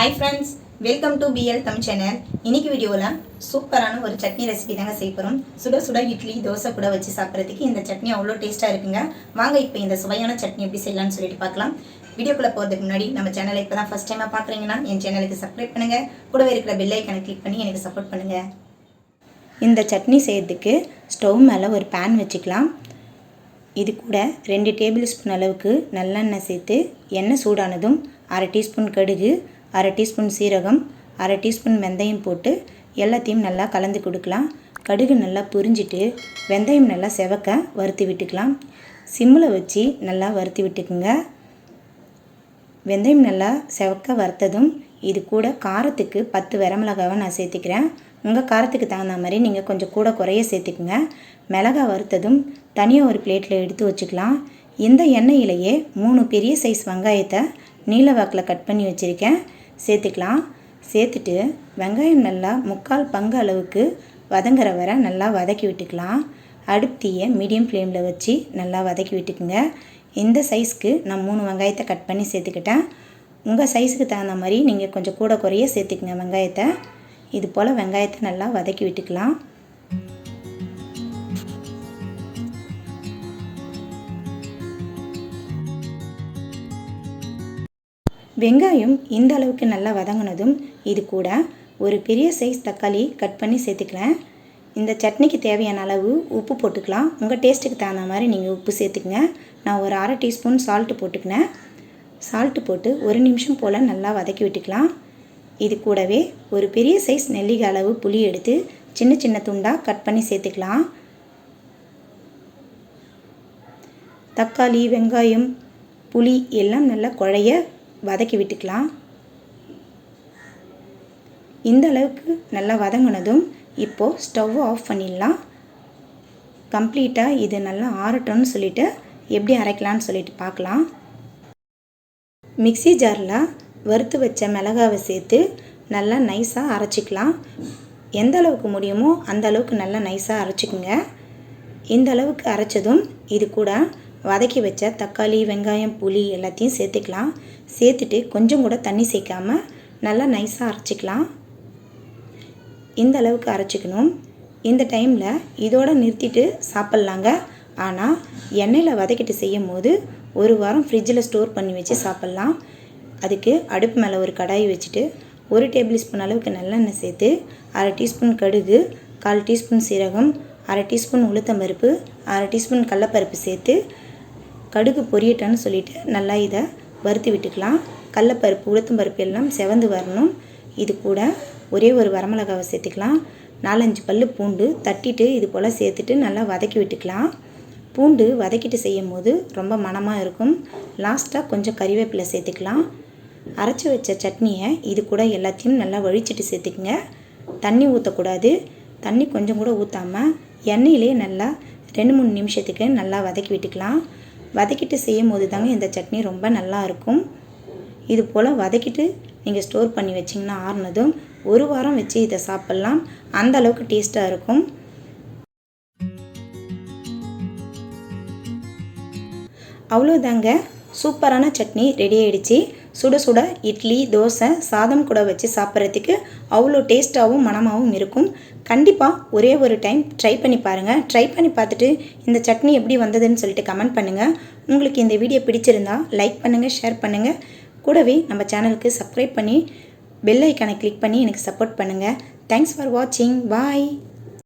Hi friends welcome to PL Tamil channel இன்னைக்கு வீடியோவில் சூப்பரான ஒரு சட்னி ரெசிபி தாங்க செய்ய போகிறோம் சுட சுட இட்லி தோசை கூட வச்சு சாப்பிட்றதுக்கு இந்த சட்னி அவ்வளோ டேஸ்ட்டாக இருக்குங்க. வாங்க இப்போ இந்த சுவையான சட்னி எப்படி செய்யலாம்னு சொல்லிட்டு பார்க்கலாம். வீடியோக்குள்ளே போகிறதுக்கு முன்னாடி நம்ம சேனலை இப்போ தான் ஃபஸ்ட் டைமாக பார்க்குறீங்கன்னா என் சேனலுக்கு சப்ஸ்கிரைப் பண்ணுங்கள் கூடவே இருக்கிற பெல் ஐக்கனை கிளிக் பண்ணி எனக்கு சப்போர்ட் பண்ணுங்கள் இந்த சட்னி செய்யறதுக்கு ஸ்டவ் மேலே ஒரு பேன் வச்சுக்கலாம். இது கூட ரெண்டு டேபிள் ஸ்பூன் அளவுக்கு நல்லெண்ணெய் சேர்த்து எண்ணெய் சூடானதும் அரை டீஸ்பூன் கடுகு அரை டீஸ்பூன் சீரகம் அரை டீஸ்பூன் வெந்தயம் போட்டு எல்லாத்தையும் நல்லா கலந்து கொடுக்கலாம். கடுகு நல்லா புரிஞ்சிட்டு வெந்தயம் நல்லா செவக்க வறுத்து விட்டுக்கலாம். சிம்மில் வச்சு நல்லா வறுத்து விட்டுக்குங்க. வெந்தயம் நல்லா செவக்க வறுத்ததும் இது கூட காரத்துக்கு பத்து வரமிளகாவை நான் சேர்த்துக்கிறேன். உங்கள் காரத்துக்கு தகுந்த மாதிரி நீங்கள் கொஞ்சம் கூட குறைய சேர்த்துக்குங்க. மிளகா வறுத்ததும் தனியாக ஒரு பிளேட்டில் எடுத்து வச்சுக்கலாம். இந்த எண்ணெயிலேயே மூணு பெரிய சைஸ் வெங்காயத்தை நீல வாக்கில் கட் பண்ணி வச்சுருக்கேன். சேர்த்துக்கலாம். சேர்த்துட்டு வெங்காயம் நல்லா முக்கால் பங்கு அளவுக்கு வதங்குற வரை நல்லா வதக்கி விட்டுக்கலாம். அடுப்பியை மீடியம் ஃப்ளேமில் வச்சு நல்லா வதக்கி விட்டுக்குங்க. இந்த சைஸ்க்கு நான் மூணு வெங்காயத்தை கட் பண்ணி சேர்த்துக்கிட்டேன். உங்கள் சைஸுக்கு தகுந்த மாதிரி நீங்கள் கொஞ்சம் கூட குறைய சேர்த்துக்குங்க வெங்காயத்தை. இது போல் வெங்காயத்தை நல்லா வதக்கி விட்டுக்கலாம். வெங்காயம் இந்த அளவுக்கு நல்லா வதங்கினதும் இது கூட ஒரு பெரிய சைஸ் தக்காளி கட் பண்ணி சேர்த்துக்கிறேன் இந்த சட்னிக்கு தேவையான அளவு உப்பு போட்டுக்கலாம். உங்கள் டேஸ்ட்டுக்கு தகுந்த மாதிரி நீங்கள் உப்பு சேர்த்துக்குங்க. நான் ஒரு அரை டீஸ்பூன் சால்ட்டு போட்டுக்கினேன். சால்ட்டு போட்டு ஒரு நிமிஷம் போல் நல்லா வதக்கி விட்டுக்கலாம். இது கூடவே ஒரு பெரிய சைஸ் நெல்லிக அளவு புளி எடுத்து சின்ன சின்ன துண்டாக கட் பண்ணி சேர்த்துக்கலாம். தக்காளி வெங்காயம் புளி எல்லாம் நல்லா குழைய வதக்கி விட்டுக்கலாம். இந்த அளவுக்கு நல்லா வதங்கினதும் இப்போது ஸ்டவ் ஆஃப் பண்ணிடலாம். கம்ப்ளீட்டாக இது நல்லா ஆறட்டும்னு சொல்லிவிட்டு எப்படி அரைக்கலான்னு சொல்லிட்டு பார்க்கலாம். மிக்சி ஜாரில் வறுத்து வச்ச மிளகாவை சேர்த்து நல்லா நைஸாக அரைச்சிக்கலாம். எந்த அளவுக்கு முடியுமோ அந்த அளவுக்கு நல்லா நைஸாக அரைச்சிக்குங்க. இந்த அளவுக்கு அரைச்சதும் இது கூட வதக்கி வச்ச தக்காளி வெங்காயம் புளி எல்லாத்தையும் சேர்த்துக்கலாம். சேர்த்துட்டு கொஞ்சம் கூட தண்ணி சேர்க்காம நல்லா நைஸாக அரைச்சிக்கலாம். இந்த அளவுக்கு அரைச்சிக்கணும். இந்த டைமில் இதோடு நிறுத்திட்டு சாப்பிட்லாங்க. ஆனால் எண்ணெயில் வதக்கிட்டு செய்யும் போது ஒரு வாரம் ஃப்ரிட்ஜில் ஸ்டோர் பண்ணி வச்சு சாப்பிட்லாம். அதுக்கு அடுப்பு மேலே ஒரு கடாய் வச்சுட்டு ஒரு டேபிள் ஸ்பூன் அளவுக்கு நல்லெண்ணெய் சேர்த்து அரை டீஸ்பூன் கடுகு கால் டீஸ்பூன் சீரகம் அரை டீஸ்பூன் உளுத்தம்பருப்பு அரை டீஸ்பூன் கடலப்பருப்பு சேர்த்து கடுகு பொரியட்டன்னு சொல்லிட்டு நல்லா இதை வறுத்து விட்டுக்கலாம். கடலப்பருப்பு உளுத்தம்பருப்பு எல்லாம் செவந்து வரணும். இது கூட ஒரே ஒரு வரமிளகாவை சேர்த்துக்கலாம். நாலஞ்சு பல் பூண்டு தட்டிட்டு இது போல் சேர்த்துட்டு நல்லா வதக்கி விட்டுக்கலாம். பூண்டு வதக்கிட்டு செய்யும் போது ரொம்ப மனமாக இருக்கும். லாஸ்ட்டாக கொஞ்சம் கறிவேப்பிலை சேர்த்துக்கலாம். அரைச்சி வச்ச சட்னியை இது கூட எல்லாத்தையும் நல்லா வழிச்சிட்டு சேர்த்துக்குங்க. தண்ணி ஊற்றக்கூடாது தண்ணி கொஞ்சம் கூட ஊற்றாமல் எண்ணெயிலே நல்லா ரெண்டு மூணு நிமிஷத்துக்கு நல்லா வதக்கி விட்டுக்கலாம். வதக்கிட்டு செய்யும் போது தாங்க இந்த சட்னி ரொம்ப நல்லா இருக்கும் இது போல் வதக்கிட்டு நீங்கள் ஸ்டோர் பண்ணி வச்சிங்கன்னா ஆறுனதும் ஒரு வாரம் வச்சு இதை சாப்பிட்லாம். அந்த அளவுக்கு டேஸ்ட்டாக இருக்கும். அவ்வளோதாங்க சூப்பரான சட்னி ரெடி ஆயிடுச்சு. சுட சுட இட்லி தோசை சாதம் கூட வச்சு சாப்பிட்றதுக்கு அவ்வளோ டேஸ்ட்டாகவும் மனமாகவும் இருக்கும். கண்டிப்பாக ஒரே ஒரு டைம் ட்ரை பண்ணி பாருங்கள் ட்ரை பண்ணி பார்த்துட்டு இந்த சட்னி எப்படி வந்ததுன்னு சொல்லிட்டு கமெண்ட் பண்ணுங்கள் உங்களுக்கு இந்த வீடியோ பிடிச்சிருந்தா லைக் பண்ணுங்கள் ஷேர் பண்ணுங்கள் கூடவே நம்ம சேனலுக்கு சப்ஸ்கிரைப் பண்ணி பெல் ஐக்கானை கிளிக் பண்ணி எனக்கு சப்போர்ட் பண்ணுங்கள் தேங்க்ஸ் ஃபார் வாட்சிங் பாய்